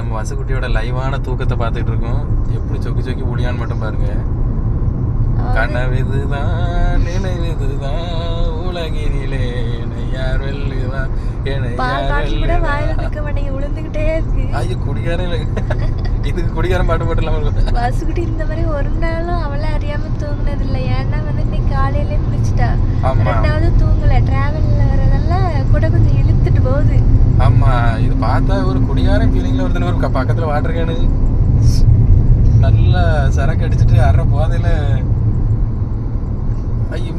நம்ம வசக்குட்டியோட லைவான தூக்கத்தை பார்த்துட்டு இருக்கோம். எப்படி சொக்கி சொக்கி புளியான்னு மட்டும் பாருங்க. கனவிதுதான் நினைவிதுதான் உலகினிலே யார் இருக்கு. ஐயோ குடிகாரன் இதுக்கு குடிகாரன் பாட்டு மட்டும் இல்லாமல் இருக்கும். இந்த மாதிரி ஒரு நாளும் அவளை அறியாம தூங்குனது இல்லை. ஏன்னா வந்து இன்னைக்கு காலையிலே முடிச்சிட்டா ரெண்டாவது தூங்கல. டிராவல்ல வரதெல்லாம் கூட கொஞ்சம் இழுத்துட்டு போகுது. ஆமா இது பார்த்தா ஒரு குடிகாரன் ஃபீலிங்ல ஒருத்தன் ஒரு க- பக்கத்துல வாட்டர் கேனு நல்லா சரக்கு அடிச்சிட்டு அரை போதையில ஐயோ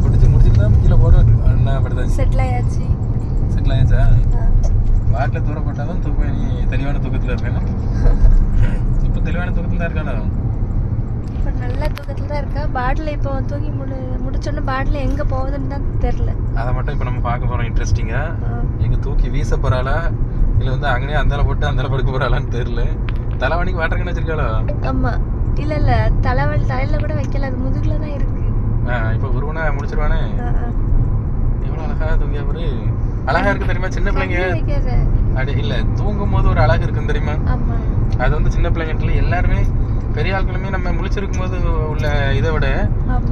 முடிச்சு முடிச்சுட்டு தான் கீழே போட அண்ணா அப்படிதான். செட்டில் ஆயாச்சு. செட்டில் ஆயிடுச்சா ஆ. வாட்டில் தூர போட்டாதான் தூக்கம் நீ தெளிவான தூக்கத்துல இருக்கேன் இப்போ தெளிவான தூக்கத்துல தான் இருக்கானா? தூக்கத்துல தான் இருக்கா பாட்டில் இப்போ தூங்கி முடி முடிச்சோன்னே பாட்டில் எங்க போகுதுன்னு தான் தெரில அதை மட்டும் இப்போ நம்ம பார்க்க போறோம் இன்ட்ரெஸ்டிங்கா எங்க தூக்கி வீச போறாளா? இல்ல வந்து அங்கனே அந்தால போட்டு அந்தால படுக்க போறாளான்னு தெரியல. தலைவணிக்கு வாட்டர் கண்ணு வச்சிருக்காளோ? ஆமா. இல்ல இல்ல. தலைவலி தலையில கூட வைக்கல. அது முதுகுல தான் இருக்கு. ஆ, இப்ப உருவனா முடிச்சிருவானே? ஆ, ஆ. எவ்வளவு அழகா தூங்கியா பாரு அழகா இருக்கு தெரியுமா? சின்ன பிள்ளைங்க. அடி இல்ல. தூங்கும் போது ஒரு அழகு இருக்கும் தெரியுமா? அது வந்து சின்ன பிள்ளைங்கட்ல எல்லாருமே பெரிய ஆட்களுமே நம்ம முழிச்சிருக்கும் போது உள்ள இதை விட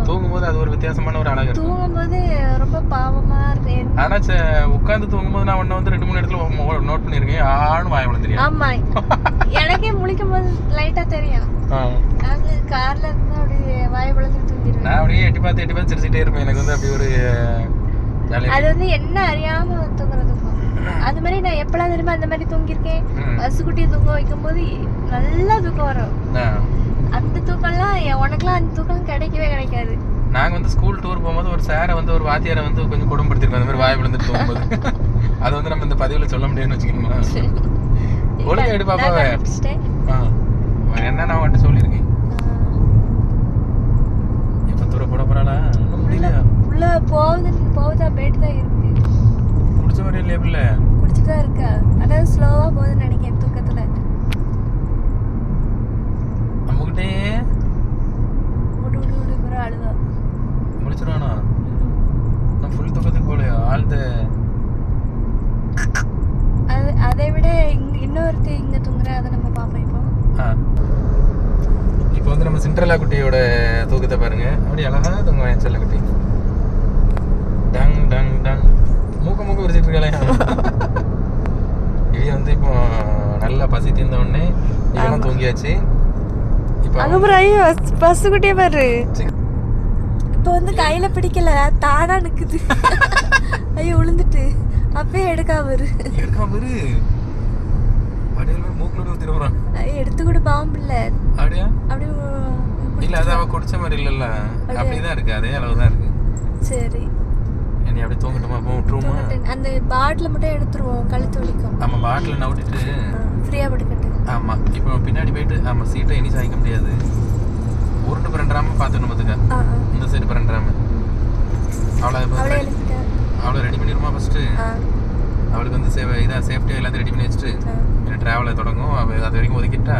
தூங்கும் போது அது ஒரு வித்தியாசமான ஒரு அழகு இருக்கும். தூங்கும்போது ரொம்ப பாவமா இருக்கு. ஆனா உட்காந்து தூங்கும் போது நான் ஒன்ன வந்து ரெண்டு மூணு இடத்துல நோட் பண்ணிருக்கேன் ஆணும் வாய விழுந்துறியா ஆமா. எனக்கே முழிக்கும் போது லைட்டா தெரியும். நாங்க கார்ல இருந்தா அப்படியே வாய் தூங்கிடுவேன். நான் அப்படியே எட்டி பார்த்து எட்டி பார்த்து சிரிச்சிட்டே இருப்பேன். எனக்கு வந்து அப்படி ஒரு அது வந்து என்ன அறியாம தூங்குறதுக்கும் அது மாதிரி நான் எப்பலாம் தெரியுமா அந்த மாதிரி தூங்கியிருக்கேன். பஸ் குட்டியை தூங்க வைக்கும் போது நல்லா தூக்கம் வரும். அந்த தூக்கம்லாம் உனக்குலாம் அந்த தூக்கம் கிடைக்கவே கிடைக்காது. நாங்க வந்து ஸ்கூல் டூர் போகும்போது ஒரு சாரை வந்து ஒரு வாத்தியாரை வந்து கொஞ்சம் குடும்பப்படுத்திருக்கோம். அந்த மாதிரி வாய் விழுந்துட்டு போகும்போது அது வந்து நம்ம இந்த பதிவுல சொல்ல முடியாதுன்னு வச்சுக்கோங்களேன். ஒழுங்கா எடு பாப்பாவை. என்ன நான் வந்துட்டு சொல்லியிருக்கேன் இப்ப தூர போட போறாளா இன்னும் முடியல உள்ள போகுது போகுதா போயிட்டு தான் இருக்கு. குடிச்ச மாதிரி இல்லையா பிள்ளை? குடிச்சிட்டு தான் இருக்கா. அதாவது ஸ்லோவா போகுதுன்னு நினைக்கிறேன் தூக்கத்துல. நம்மகிட்டே விட்டு விட்டு விட்டு பிறகு அழுதா. முடிச்சிருவானா நான் ஃபுல் தூக்கத்துக்கு போகலையா? ஆழ்ந்த அது அதை விட இங்க இன்னொருத்தி இங்க தூங்குற அதை நம்ம பார்ப்போம் இப்போ. ஆ. இப்போ வந்து நம்ம சிண்ட்ரலா குட்டியோட தூக்கத்தை பாருங்க. அப்படி அழகா தூங்குவேன் செல்ல குட்டி. இவனும் தூங்கியாச்சு. இப்போ பாரு இப்போ வந்து கையில பிடிக்கல தானா நிக்குது. ஐயோ விழுந்துட்டு அப்பயே எடுக்காம இரு. பாரு வடிவில் மூக்குல ஊத்திட்டு போறான். எடுத்து கூட பாவம் இல்ல. அப்படியா? அப்படியே இல்ல அது அவ குடிச்ச மாதிரி இல்லல்ல. அப்படிதான் இருக்கு அதே அளவு தான் இருக்கு. சரி. என்னை அப்படியே தூங்கட்டுமா அப்போ விட்டுருவோமா. அந்த பாட்டில் மட்டும் எடுத்துருவோம் கழுத்து வலிக்கும். நம்ம பாட்டில் நவுட்டிட்டு ஃப்ரீயா படுக்கட்டு ஆமா இப்போ பின்னாடி போயிட்டு ஆமா சீட்டை இனி சாய்க்க முடியாது. உருண்டு பிறண்டாம பார்த்துக்கணும் பார்த்துக்க. இந்த சைடு பிறண்டாம அவளை இப்போ அவளே அவளை ரெடி பண்ணிடுமா ஃபர்ஸ்ட் ஆ. அவளுக்கு வந்து சேவை இதாக சேஃப்டியாக எல்லாத்தையும் ரெடி பண்ணி வச்சுட்டு. ட்ராவலை தொடங்கும். அவ அது வரைக்கும் ஒதுக்கிட்டா?